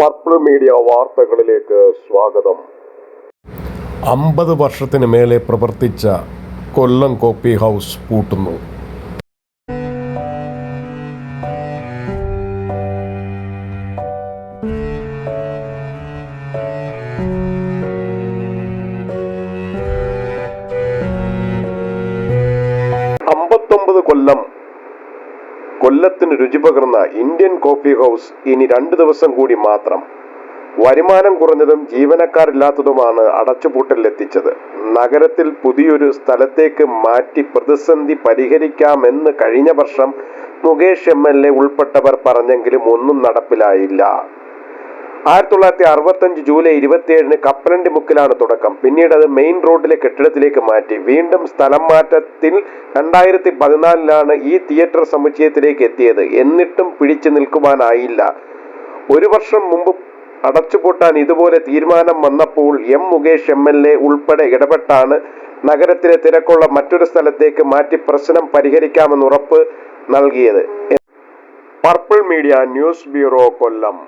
Purple media വാർത്തകളിലേക്ക് സ്വാഗതം. അമ്പത് വർഷത്തിന് മേലെ പ്രവർത്തിച്ച കൊല്ലം കോപ്പി ഹൗസ് പൂട്ടുന്നു. അമ്പത്തൊമ്പത് കൊല്ലം കൊല്ലത്തിന് രുചി പകർന്ന ഇന്ത്യൻ കോഫി ഹൗസ് ഇനി രണ്ട് ദിവസം കൂടി മാത്രം. വരുമാനം കുറഞ്ഞതും ജീവനക്കാരില്ലാത്തതുമാണ് അടച്ചുപൂട്ടലിലെത്തിച്ചത് നഗരത്തിൽ പുതിയൊരു സ്ഥലത്തേക്ക് മാറ്റി പ്രതിസന്ധി പരിഹരിക്കാമെന്ന് കഴിഞ്ഞ വർഷം മുകേഷ് എം എൽ എ ഉൾപ്പെട്ടവർ പറഞ്ഞെങ്കിലും ഒന്നും നടപ്പിലായില്ല. ആയിരത്തി തൊള്ളായിരത്തി അറുപത്തഞ്ച് ജൂലൈ ഇരുപത്തിയേഴിന് കപ്പലണ്ടി മുക്കിലാണ് തുടക്കം. പിന്നീട് അത് മെയിൻ റോഡിലെ കെട്ടിടത്തിലേക്ക് മാറ്റി. വീണ്ടും സ്ഥലം മാറ്റത്തിൽ രണ്ടായിരത്തി പതിനാലിലാണ് ഈ തിയേറ്റർ സമുച്ചയത്തിലേക്ക് എത്തിയത്. എന്നിട്ടും പിടിച്ചു നിൽക്കുവാനായില്ല. ഒരു വർഷം മുമ്പ് അടച്ചുപൂട്ടാൻ ഇതുപോലെ തീരുമാനം വന്നപ്പോൾ M Mukesh M L A ഉൾപ്പെടെ ഇടപെട്ടാണ് നഗരത്തിലെ തിരക്കുള്ള മറ്റൊരു സ്ഥലത്തേക്ക് മാറ്റി പ്രശ്നം പരിഹരിക്കാമെന്ന് ഉറപ്പ് നൽകിയത്. Purple media news bureau Kollam.